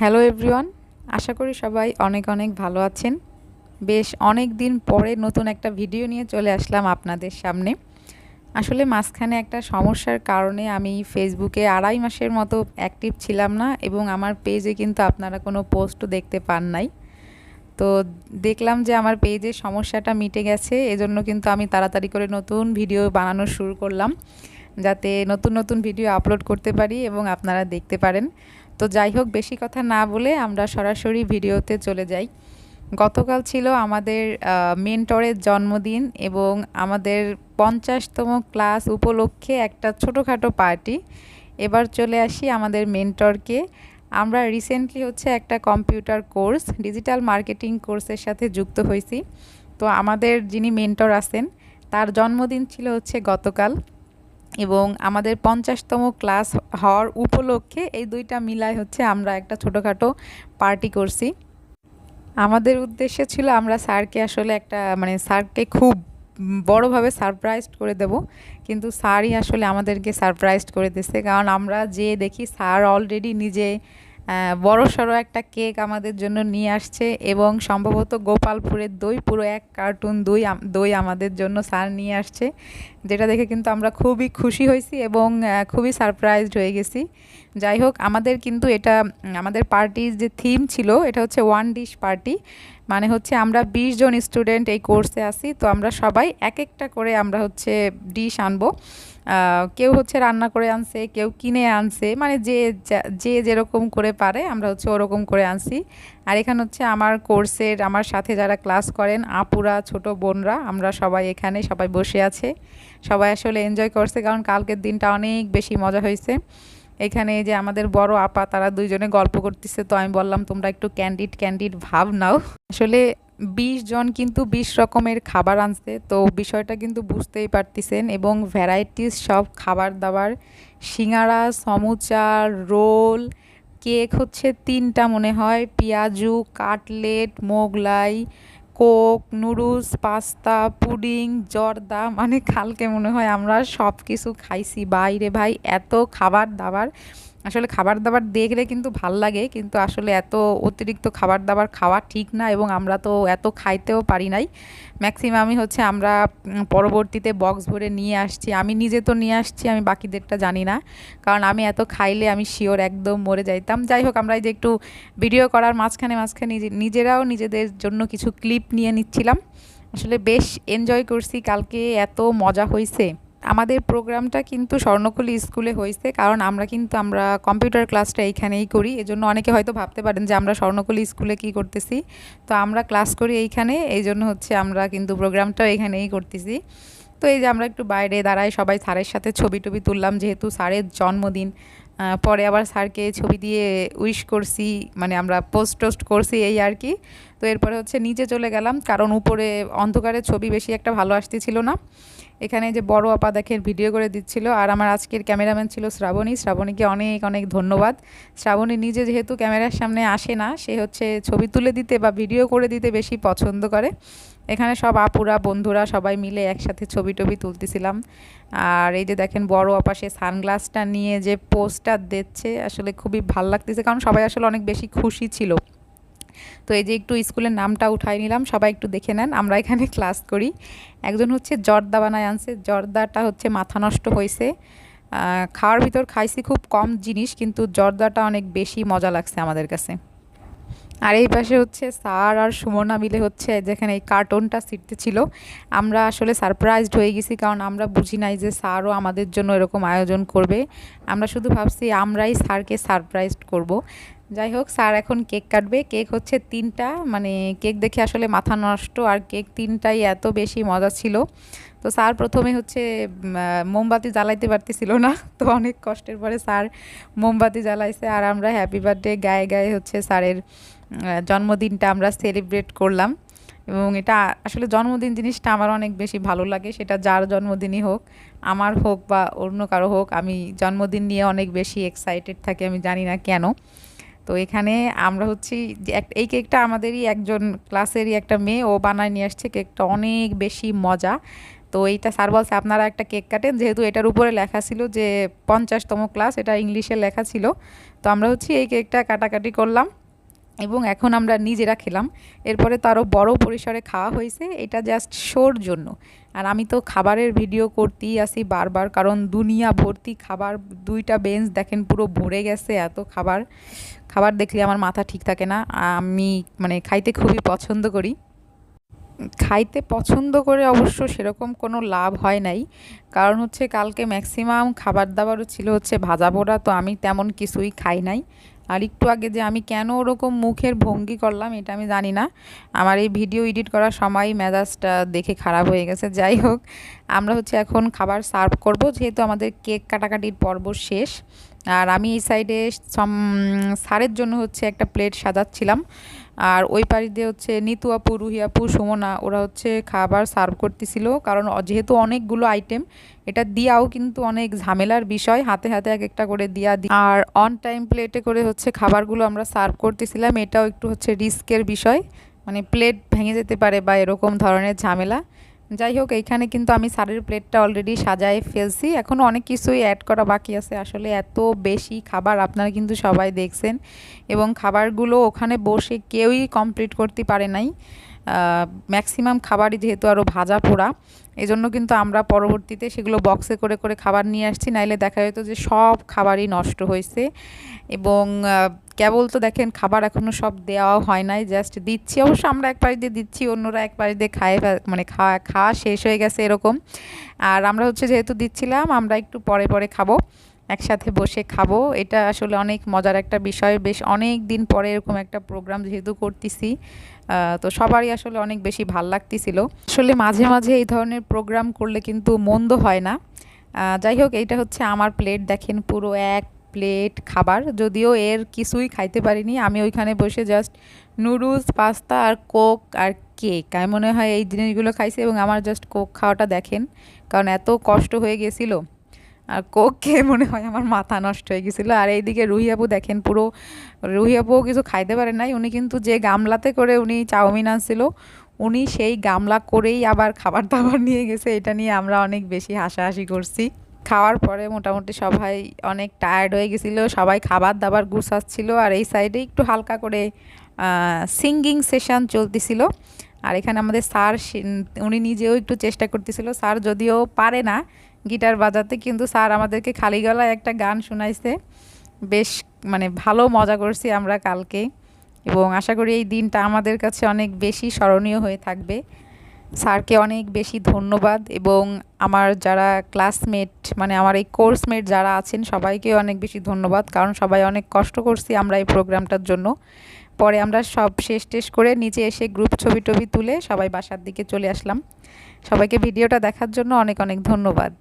Hello everyone আশা করি সবাই অনেক অনেক ভালো আছেন। বেশ অনেক দিন পরে নতুন একটা ভিডিও নিয়ে চলে আসলাম আপনাদের সামনে। আসলে মাঝখানে একটা সমস্যার কারণে আমি ফেসবুকে আড়াই মাসের মতো অ্যাক্টিভ ছিলাম না এবং আমার পেজে কিন্তু আপনারা কোনো পোস্টও দেখতে পান নাই। তো দেখলাম যে আমার পেজের সমস্যাটা মিটে গেছে, এজন্য কিন্তু আমি তাড়াতাড়ি করে নতুন ভিডিও বানানো শুরু করলাম। যাতে নতুন নতুন ভিডিও আপলোড করতে পারি এবং আপনারা দেখতে পারেন। তো যাই হোক, বেশি কথা না বলে আমরা সরাসরি ভিডিওতে চলে যাই। গতকাল ছিল আমাদের মেন্টরের জন্মদিন এবং আমাদের পঞ্চাশতম ক্লাস উপলক্ষে একটা ছোটোখাটো পার্টি। এবার চলে আসি আমাদের মেন্টরকে। আমরা রিসেন্টলি হচ্ছে একটা কম্পিউটার কোর্স, ডিজিটাল মার্কেটিং কোর্সের সাথে যুক্ত হয়েছি। তো আমাদের যিনি মেন্টর আছেন, তার জন্মদিন ছিল হচ্ছে গতকাল। এবং আমাদের পঞ্চাশতম ক্লাস হওয়ার উপলক্ষে এই দুইটা মিলায় হচ্ছে আমরা একটা ছোটোখাটো পার্টি করছি। আমাদের উদ্দেশ্য ছিল আমরা স্যারকে আসলে একটা মানে স্যারকে খুব বড়োভাবে সারপ্রাইজড করে দেব, কিন্তু স্যারই আসলে আমাদেরকে সারপ্রাইজড করে দিচ্ছে কারণ আমরা যে দেখি স্যার অলরেডি নিজে বড় সড়ো একটা কেক আমাদের জন্য নিয়ে আসছে এবং সম্ভবত গোপালপুরের দই, পুরো এক কার্টুন দই দই আমাদের জন্য স্যার নিয়ে আসছে, যেটা দেখে কিন্তু আমরা খুবই খুশি হয়েছি এবং খুবই সারপ্রাইজড হয়ে গেছি। যাই হোক, আমাদের কিন্তু এটা, আমাদের পার্টির যে থিম ছিল, এটা হচ্ছে ওয়ান ডিশ পার্টি মানে হচ্ছে আমরা বিশ জন স্টুডেন্ট এই কোর্সে আসি তো আমরা সবাই এক একটা করে আমরা হচ্ছে ডিশ আনব। কেউ হচ্ছে রান্না করে আনছে, কেউ কিনে আনছে মানে যে যে যেরকম করে পারে, আমরা হচ্ছে ওরকম করে আনছি। আর এখানে হচ্ছে আমার কোর্সের আমার সাথে যারা ক্লাস করেন, আপুরা, ছোট বোনরা, আমরা সবাই এখানে সবাই বসে আছে। সবাই আসলে এনজয় করছে, কারণ কালকের দিনটা অনেক বেশি মজা হয়েছে। এখানে যে আমাদের বড় আপা, তারা দুইজনে গল্প করতেছে, তো আমি বললাম, তোমরা একটু ক্যান্ডিড ক্যান্ডিড ভাব নাও। আসলে বিশ জন কিন্তু বিশ রকমের খাবার আনছে। তো বিষয়টা কিন্তু বুঝতেই পারতেছেন এবং ভ্যারাইটিস সব খাবার দাবার, সিঙ্গারা, সমুচা, রোল, কেক হচ্ছে তিনটা মনে হয়। পেঁয়াজু, cutlet, Mughlai, Coke, noodles, pasta, pudding, জর্দা মানে কালকে মনে হয় আমরা সব কিছু খাইছি। বাইরে ভাই এত খাবার দাবার। আসলে খাবার দাবার দেখলে কিন্তু ভালো লাগে, কিন্তু আসলে এত অতিরিক্ত খাবার দাবার খাওয়া ঠিক না এবং আমরা তো এত খাইতেও পারি নাই। ম্যাক্সিমামই হচ্ছে আমরা পরবর্তীতে বক্স ভরে নিয়ে আসছি। আমি নিজে তো নিয়ে আসছি, আমি বাকিদেরটা জানি না। কারণ আমি এত খাইলে আমি শিওর একদম মরে যাইতাম। যাই হোক, আমরা এই যে একটু ভিডিও করার মাঝখানে মাঝখানে নিজেরাও নিজেদের জন্য কিছু ক্লিপ নিয়ে নিচ্ছিলাম। আসলে বেশ এনজয় করছি, কালকে এত মজা হয়েছে আমাদের প্রোগ্রামটা কিন্তু স্বর্ণকুলি স্কুলে হয়েছে, কারণ আমরা কিন্তু, আমরা কম্পিউটার ক্লাসটা এইখানেই করি। এজন্য অনেকে হয়তো ভাবতে পারেন যে আমরা স্বর্ণকুলি স্কুলে কি করতেছি। তো আমরা ক্লাস করি এইখানে এই জন্য হচ্ছে আমরা কিন্তু প্রোগ্রামটাও এখানেই করতেছি। তো এই যে আমরা একটু বাইরে দাঁড়াই, সবাই স্যারের সাথে ছবি টবি তুললাম, যেহেতু স্যারের জন্মদিন। পরে আবার স্যারকে ছবি দিয়ে উইশ করছি মানে আমরা পোস্ট টোস্ট করছি এই আর কি। তো এরপরে হচ্ছে নিচে চলে গেলাম, কারণ উপরে অন্ধকারের ছবি বেশি একটা ভালো আসতেছিল না। এখানে যে বড় আপা দেখেন ভিডিও করে দিচ্ছিল, আর আমার আজকের ক্যামেরাম্যান ছিল শ্রাবণী। শ্রাবণীকে অনেক অনেক ধন্যবাদ। শ্রাবণী নিজে যেহেতু ক্যামেরার সামনে আসে না, সে হচ্ছে ছবি তুলে দিতে বা ভিডিও করে দিতে বেশি পছন্দ করে। এখানে সব আপুরা, বন্ধুরা সবাই মিলে একসাথে ছবি টবি তুলতেছিলাম। আর এই যে দেখেন বড় সে সানগ্লাসটা নিয়ে যে পোস্টার দিচ্ছে, আসলে খুবই ভালো লাগতেছে। কারণ সবাই আসলে অনেক বেশি খুশি ছিল। তো এই যে একটু স্কুলের নামটা উঠাই নিলাম, সবাই একটু দেখে নেন, আমরা এখানে ক্লাস করি। একজন হচ্ছে জর্দা বানায় আনছে, জর্দাটা হচ্ছে মাথা নষ্ট হয়েছে। খাওয়ার ভিতর খাইছি খুব কম জিনিস, কিন্তু জর্দাটা অনেক বেশি মজা লাগছে আমাদের কাছে। আর এই পাশে হচ্ছে স্যার আর সুমনা মিলে হচ্ছে যেখানে এই কার্টুনটা সিটতে ছিল। আমরা আসলে সারপ্রাইজড হয়ে গেছি কারণ আমরা বুঝি নাই যে স্যারও আমাদের জন্য এরকম আয়োজন করবে। আমরা শুধু ভাবছি আমরাই স্যারকে সারপ্রাইজড করব। যাই হোক স্যার এখন কেক কাটবে। কেক হচ্ছে তিনটা। মানে কেক দেখে আসলে মাথা নষ্ট। আর কেক তিনটাই এত বেশি মজা ছিল। তো স্যার প্রথমে হচ্ছে মোমবাতি জ্বালাইতে পারতেছিল না। তো অনেক কষ্টের পরে স্যার মোমবাতি জ্বালাইছে। আর আমরা হ্যাপি বার্থডে গায়ে গায়ে হচ্ছে স্যারের জন্মদিনটা আমরা সেলিব্রেট করলাম। এবং এটা আসলে জন্মদিন জিনিসটা আমার অনেক বেশি ভালো লাগে। সেটা যার জন্মদিনই হোক, আমার হোক বা অন্য কারও হোক, আমি জন্মদিন নিয়ে অনেক বেশি এক্সাইটেড থাকি। আমি জানি না কেন। তো এখানে আমরা হচ্ছি এই কেকটা আমাদেরই একজন ক্লাসেরই একটা মেয়ে, ও বানায় নিয়ে আসছে কেকটা অনেক বেশি মজা। তো এইটা স্যার বলছে, আপনারা একটা কেক কাটেন। যেহেতু এটার উপরে লেখা ছিল যে পঞ্চাশতম ক্লাস, এটা ইংলিশে লেখা ছিল। তো আমরা হচ্ছে এই কেকটা কাটাকাটি করলাম এবং এখন আমরা নিজেরা খেলাম। এরপরে তো আরও বড়ো পরিসরে খাওয়া হয়েছে, এটা জাস্ট শোর জন্য। আর আমি তো খাবারের ভিডিও করতেই আসি বারবার, কারণ দুনিয়া ভর্তি খাবার, দুইটা বেঞ্চ দেখেন পুরো ভরে গেছে এত খাবার। খাবার দেখলে আমার মাথা ঠিক থাকে না। আমি মানে খাইতে খুবই পছন্দ করি। খাইতে পছন্দ করে অবশ্য সেরকম কোনো লাভ হয় নাই। কারণ হচ্ছে কালকে ম্যাক্সিমাম খাবার দাবারও ছিল হচ্ছে ভাজা পোড়া তো আমি তেমন কিছুই খাই নাই। আর একটু আগে যে আমি কেন ওরকম মুখের ভঙ্গি করলাম, এটা আমি জানি না। আমার এই ভিডিও এডিট করার সময় মেজাজটা দেখে খারাপ হয়ে গেছে। যাই হোক, আমরা হচ্ছে এখন খাবার সার্ভ করব, যেহেতু আমাদের কেক কাটাকাটির পর্ব শেষ। আর আমি এই সাইডে সারের জন্য হচ্ছে একটা প্লেট সাজাচ্ছিলাম। আর ওই পাড়ি দিয়ে হচ্ছে নিতু আপু, রুহি আপু, সুমনা, ওরা হচ্ছে খাবার সার্ভ করতেছিল। কারণ যেহেতু অনেকগুলো আইটেম এটা দিয়াও কিন্তু অনেক ঝামেলার বিষয়। হাতে হাতে এক একটা করে দিয়া দিই আর অন টাইম প্লেটে করে হচ্ছে খাবারগুলো আমরা সার্ভ করতেছিলাম। এটাও একটু হচ্ছে রিস্কের বিষয়। মানে প্লেট ভেঙে যেতে পারে বা এরকম ধরনের ঝামেলা। যাই হোক এইখানে কিন্তু আমি সারের প্লেটটা অলরেডি সাজায় ফেলছি। এখনও অনেক কিছুই অ্যাড করা বাকি আছে। আসলে এত বেশি খাবার আপনারা কিন্তু সবাই দেখছেন এবং খাবারগুলো ওখানে বসে কেউই কমপ্লিট করতে পারে নাই। ম্যাক্সিমাম খাবারই যেহেতু আরও ভাজা পোড়া এই জন্য কিন্তু আমরা পরবর্তীতে সেগুলো বক্সে করে করে খাবার নিয়ে আসছি। নাইলে দেখা যেত যে সব খাবারই নষ্ট হয়েছে এবং কেবল তো দেখেন খাবার এখনও সব দেওয়া হয় নাই জাস্ট দিচ্ছি। অবশ্য আমরা এক পাশ দিয়ে দিচ্ছি, অন্যরা এক পাশ দিয়ে খায় মানে খাওয়া খাওয়া শেষ হয়ে গেছে এরকম। আর আমরা হচ্ছে যেহেতু দিচ্ছিলাম, আমরা একটু পরে পরে খাব। একসাথে বসে খাব। এটা আসলে অনেক মজার একটা বিষয়। বেশ অনেক দিন পরে এরকম একটা প্রোগ্রাম যেহেতু করতেছি তো সবারই আসলে অনেক বেশি ভালো লাগতেছিল। আসলে মাঝে মাঝে এই ধরনের প্রোগ্রাম করলে কিন্তু মন্দ হয় না। যাই হোক, এইটা হচ্ছে আমার প্লেট দেখেন পুরো এক প্লেট খাবার। যদিও এর কিছুই খাইতে পারিনি। আমি ওইখানে বসে জাস্ট নুডলস পাস্তা আর কোক আর কেক আমি মনে হয় এই জিনিসগুলো খাইছি এবং আমার জাস্ট কোক খাওয়াটা দেখেন। কারণ এত কষ্ট হয়ে গেছিল। আর কোক মনে হয় আমার মাথা নষ্ট হয়ে গেছিল। আর এইদিকে রুহিয়াপু দেখেন পুরো রুহি রুহিয়াপুও কিছু খাইতে পারে নাই। উনি কিন্তু যে গামলাতে করে উনি চাউমিন আনছিল, উনি সেই গামলা করেই আবার খাবার দাবার নিয়ে গেছে। এটা নিয়ে আমরা অনেক বেশি হাসাহাসি করছি। খাওয়ার পরে মোটামুটি সবাই অনেক টায়ার্ড হয়ে গেছিল। সবাই খাবার দাবার গুছাচ্ছিল আর এই সাইডে একটু হালকা করে সিঙ্গিং সেশন চলতেছিল। আর এখানে আমাদের স্যার উনি নিজেও একটু চেষ্টা করতেছিল। স্যার যদিও পারে না গিটার বাজাতে, কিন্তু স্যার আমাদেরকে খালি গলায় একটা গান শোনাইছে। বেশ মানে ভালো মজা করছি আমরা কালকে এবং আশা করি এই দিনটা আমাদের কাছে অনেক বেশি স্মরণীয় হয়ে থাকবে। স্যারকে অনেক বেশি ধন্যবাদ এবং আমার যারা ক্লাসমেট মানে আমার এই কোর্সমেট যারা আছেন সবাইকে অনেক বেশি ধন্যবাদ, কারণ সবাই অনেক কষ্ট করছি আমরা এই প্রোগ্রামটার জন্য। পরে আমরা সব শেষ টেস করে নিচে এসে গ্রুপ ছবি টবি তুলে সবাই বাসার দিকে চলে আসলাম। সবাইকে ভিডিওটা দেখার জন্য অনেক অনেক ধন্যবাদ।